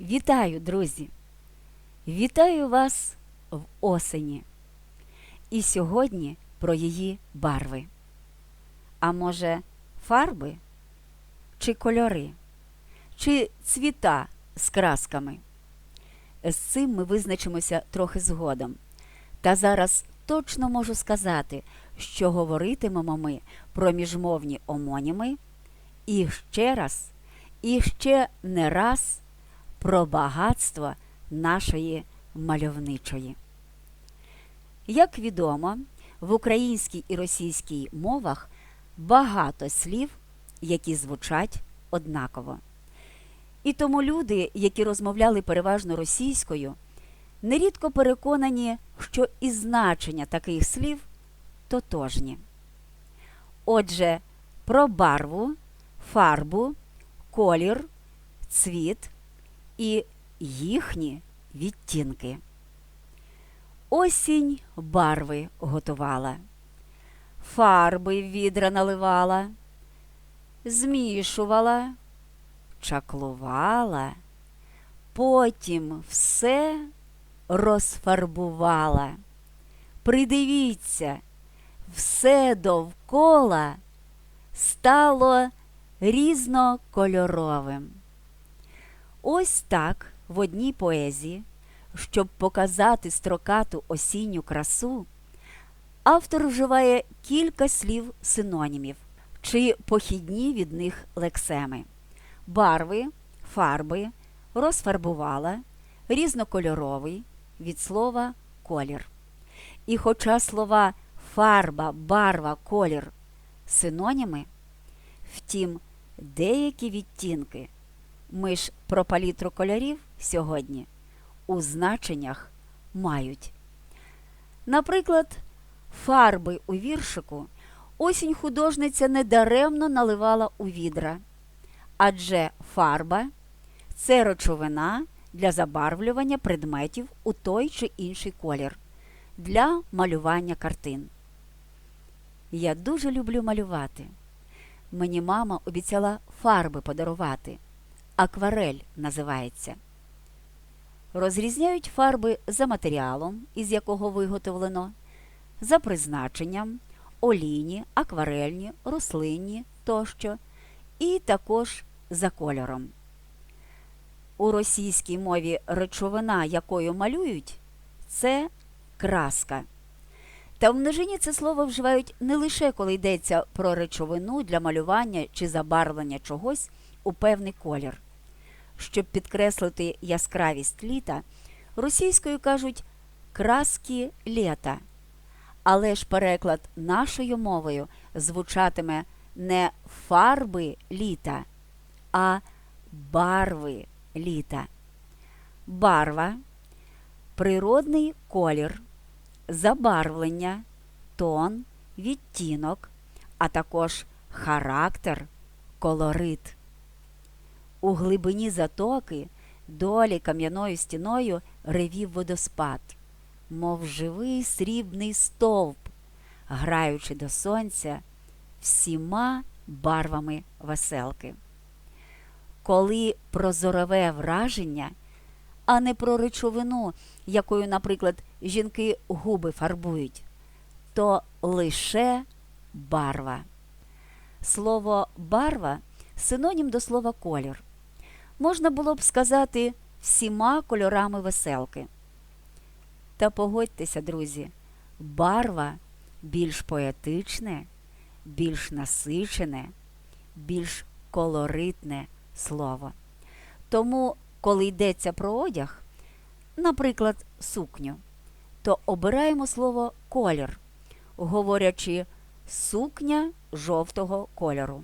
Вітаю, друзі! Вітаю вас в осені. І сьогодні про її барви. А може, фарби чи кольори, чи цвіта з красками. З цим ми визначимося трохи згодом. Та зараз точно можу сказати, що говоритимемо ми про міжмовні омоніми і ще раз, і ще не раз про багатство нашої мальовничої. Як відомо, в українській і російській мовах багато слів, які звучать однаково. І тому люди, які розмовляли переважно російською, нерідко переконані, що і значення таких слів тотожні. Отже, про барву, фарбу, колір, цвіт і їхні відтінки. Осінь барви готувала, фарби відра наливала, змішувала, чаклувала, потім все розфарбувала. Придивіться, все довкола стало різнокольоровим. Ось так в одній поезії, щоб показати строкату осінню красу, автор вживає кілька слів синонімів чи похідні від них лексеми: барви, фарби, розфарбувала, різнокольоровий від слова колір. І хоча слова фарба, барва, колір синоніми, втім, деякі відтінки. Ми ж про палітру кольорів сьогодні у значеннях мають. Наприклад, фарби у віршику осінь художниця недаремно наливала у відра, адже фарба це речовина для забарвлювання предметів у той чи інший колір, для малювання картин. Я дуже люблю малювати. Мені мама обіцяла фарби подарувати акварель називається. Розрізняють фарби за матеріалом, із якого виготовлено, за призначенням, олійні, акварельні, рослинні тощо, і також за кольором. У російській мові речовина, якою малюють, це краска. Та в множині це слово вживають не лише коли йдеться про речовину для малювання чи забарвлення чогось у певний колір. Щоб підкреслити яскравість літа, російською кажуть краски літа. Але ж переклад нашою мовою звучатиме не фарби літа, а барви літа. Барва природний колір, забарвлення, тон, відтінок, а також характер, колорит. У глибині затоки долі кам'яною стіною ревів водоспад, мов живий срібний стовп, граючи до сонця всіма барвами веселки. Коли про зорове враження, а не про речовину, якою, наприклад, жінки губи фарбують, то лише барва. Слово барва синонім до слова колір можна було б сказати всіма кольорами веселки. Та погодьтеся, друзі, барва більш поетичне, більш насичене, більш колоритне слово. Тому, коли йдеться про одяг, наприклад, сукню, то обираємо слово колір, говорячи сукня жовтого кольору,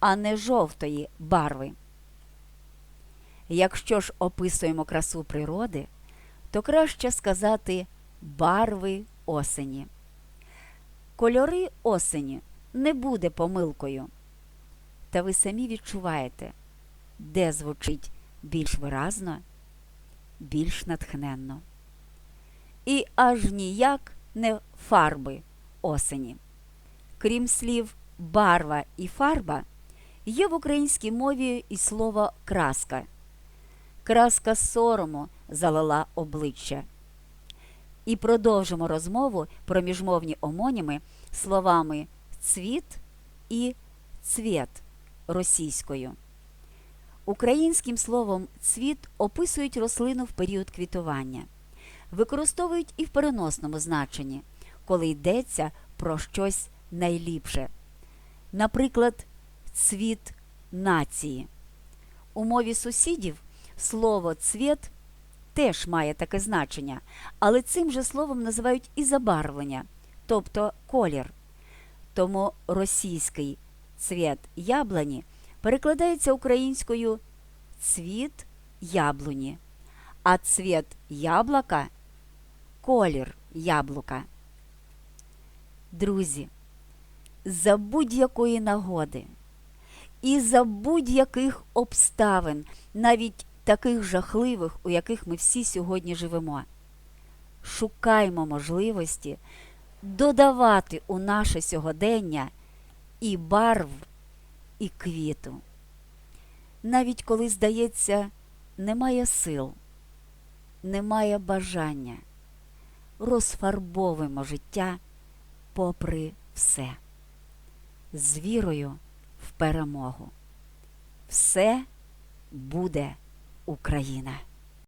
а не жовтої барви. Якщо ж описуємо красу природи, то краще сказати барви осені. Кольори осені не буде помилкою. Та ви самі відчуваєте, де звучить більш виразно, більш натхненно. І аж ніяк не фарби осені. Крім слів барва і фарба, є в українській мові і слово краска. Краска сорому залила обличчя. І продовжимо розмову про міжмовні омоніми словами цвіт і цвіт російською. Українським словом цвіт описують рослину в період квітування, використовують і в переносному значенні, коли йдеться про щось найліпше. Наприклад, цвіт нації. У мові сусідів слово цвіт теж має таке значення, але цим же словом називають і забарвлення, тобто колір. Тому російський цвіт яблуні перекладається українською цвіт яблуні, а цвіт яблука колір яблука. Друзі, за будь-якої нагоди і за будь-яких обставин, навіть таких жахливих, у яких ми всі сьогодні живемо. Шукаймо можливості додавати у наше сьогодення і барв, і квіту. Навіть коли, здається, немає сил, немає бажання, розфарбовуємо життя попри все, з вірою в перемогу. Все буде Україна.